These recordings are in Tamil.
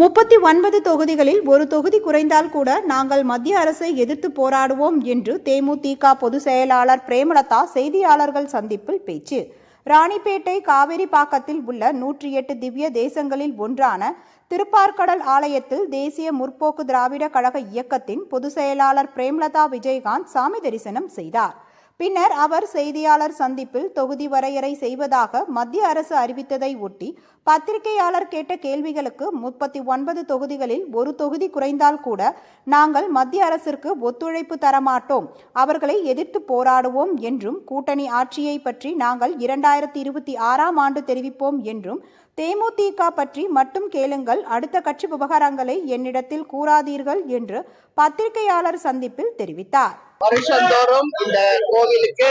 முப்பத்தி ஒன்பது தொகுதிகளில் ஒரு தொகுதி குறைந்தால் கூட நாங்கள் மத்திய அரசை எதிர்த்து போராடுவோம் என்று தேமுதிக பொதுச் செயலாளர் பிரேமலதா செய்தியாளர்கள் சந்திப்பில் பேச்சு. ராணிப்பேட்டை காவேரிப்பாக்கத்தில் உள்ள நூற்றி எட்டு திவ்ய தேசங்களில் ஒன்றான திருப்பார்கடல் ஆலயத்தில் தேசிய முற்போக்கு திராவிட கழக இயக்கத்தின் பொதுச் செயலாளர் பிரேமலதா விஜயகாந்த் சாமி தரிசனம் செய்தார். பின்னர் அவர் செய்தியாளர் சந்திப்பில் தொகுதி வரையறை செய்வதாக மத்திய அரசு அறிவித்ததை ஒட்டி பத்திரிகையாளர் கேட்ட கேள்விகளுக்கு முப்பத்தி ஒன்பது தொகுதிகளில் ஒரு தொகுதி குறைந்தால் கூட நாங்கள் மத்திய அரசிற்கு ஒத்துழைப்பு தரமாட்டோம் அவர்களை எதிர்த்து போராடுவோம் என்றும் கூட்டணி ஆட்சியை பற்றி நாங்கள் இரண்டாயிரத்தி இருபத்தி ஆறாம் ஆண்டு தெரிவிப்போம் என்றும் தேமுதிக பற்றி மட்டும் கேளுங்கள். அடுத்த கட்சி விவகாரங்களை என்னிடத்தில் கூறாதீர்கள் என்று பத்திரிகையாளர் சந்திப்பில் தெரிவித்தார். வருஷந்தோறும் இந்த கோவிலுக்கு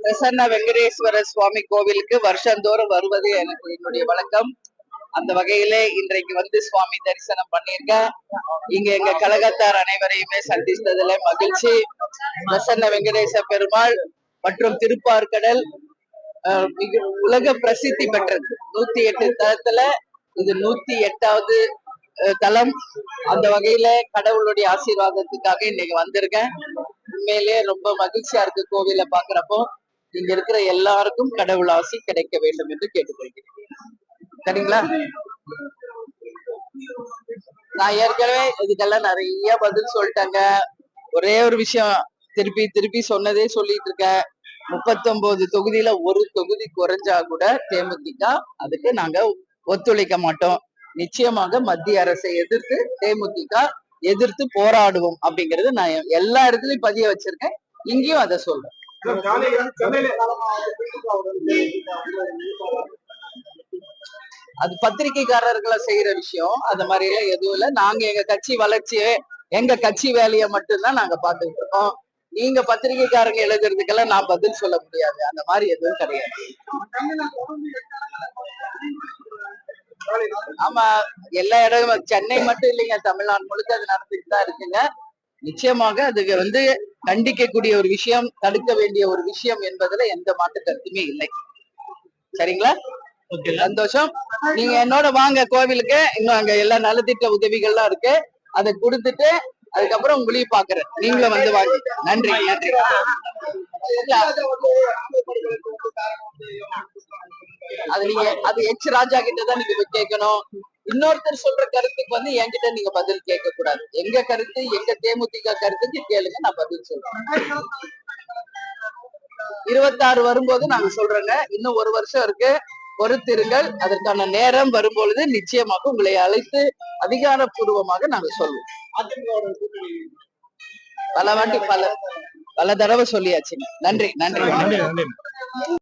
பிரசன்ன வெங்கடேஸ்வர சுவாமி கோவிலுக்கு வருஷந்தோறும் வருவது எனக்கு என்னுடைய வழக்கம். அந்த வகையிலே இன்றைக்கு வந்து சுவாமி தரிசனம் பண்ணியிருக்கேன் இங்க எங்க கழகத்தார் அனைவரையுமே சந்தித்ததுல மகிழ்ச்சி. பிரசன்ன வெங்கடேச பெருமாள் மற்றும் திருப்பார்கடல் மிக உலக பிரசித்தி பெற்றது. நூத்தி எட்டு தளத்துல இது நூத்தி எட்டாவது தளம். தலம் அந்த வகையில கடவுளுடைய ஆசீர்வாதத்துக்காக இன்னைக்கு வந்திருக்கேன். உண்மையிலேயே ரொம்ப மகிழ்ச்சியா இருக்கு கோவில பாக்குறப்போ இங்க இருக்கிற எல்லாருக்கும் கடவுள் ஆசி கிடைக்க வேண்டும் என்று கேட்டுக்கொள்கிறேன். சரிங்களா? நான் ஏற்கனவே இதுக்கெல்லாம் நிறைய பதில் சொல்லிட்டேங்க. ஒரே ஒரு விஷயம். திருப்பி திருப்பி சொன்னதே சொல்லிட்டு இருக்கேன். முப்பத்தொன்பது தொகுதியில ஒரு தொகுதி குறைஞ்சா கூட தேமுதிக அதுக்கு நாங்க ஒத்துழைக்க மாட்டோம். நிச்சயமாக மத்திய அரசை எதிர்த்து தேமுதிக எதிர்த்து போராடுவோம் அப்படிங்கறது நான் எல்லா இடத்துலயும் பதிய வச்சிருக்கேன். இங்கேயும் அதை சொல்றேன். அது பத்திரிகைக்காரர்களை செய்யற விஷயம். அந்த மாதிரி எல்லாம் எதுவும் இல்லை. நாங்க எங்க கட்சி வளர்ச்சியே எங்க கட்சி வேலையை மட்டும்தான் நாங்க பாத்துக்கிட்டு இருக்கோம். நீங்க பத்திரிகைக்காரங்க எழுதுறதுக்கெல்லாம் நான் பதில் சொல்ல முடியாது. அந்த மாதிரி எதுவும் கிடையாது. ஆமா எல்லா இடமும் சென்னை மட்டும் இல்லைங்க. தமிழ்நாடு முழுக்க அது நடந்துட்டு தான் இருக்குங்க. நிச்சயமாக அதுக்கு வந்து கண்டிக்கக்கூடிய ஒரு விஷயம் தடுக்க வேண்டிய ஒரு விஷயம் என்பதுல எந்த மாற்று கருத்துமே இல்லை. சரிங்களா? சந்தோஷம். நீங்க என்னோட வாங்க கோவிலுக்கு. இன்னும் அங்க எல்லா நலத்திட்ட உதவிகள்லாம் இருக்கு. அதை கொடுத்துட்டு அதுக்கப்புறம் உங்களையும் பாக்குறேன். நீங்களும் வந்து வாங்க நன்றி நன்றி. அது நீங்க அது எச் ராஜா கிட்ட தான் நீங்க கேட்கணும். இன்னொருத்தர் சொல்ற கருத்துக்கு வந்து என்கிட்ட நீங்க பதில் கேட்க கூடாது எங்க கருத்து எங்க தேமுதிக கருத்துக்கு கேளுங்க நான் பதில் சொல்றேன். இருபத்தாறு வரும்போது நாங்க சொல்றோங்க. இன்னும் ஒரு வருஷம் இருக்கு. பொறுத்திருங்கள். அதற்கான நேரம் வரும்பொழுது நிச்சயமாக உங்களை அழைத்து அதிகாரப்பூர்வமாக நாங்க சொல்லுவோம் பல வாட்டி பல பல தடவை சொல்லியாச்சுங்க நன்றி நன்றி. வணக்கம். நன்றி நன்றி.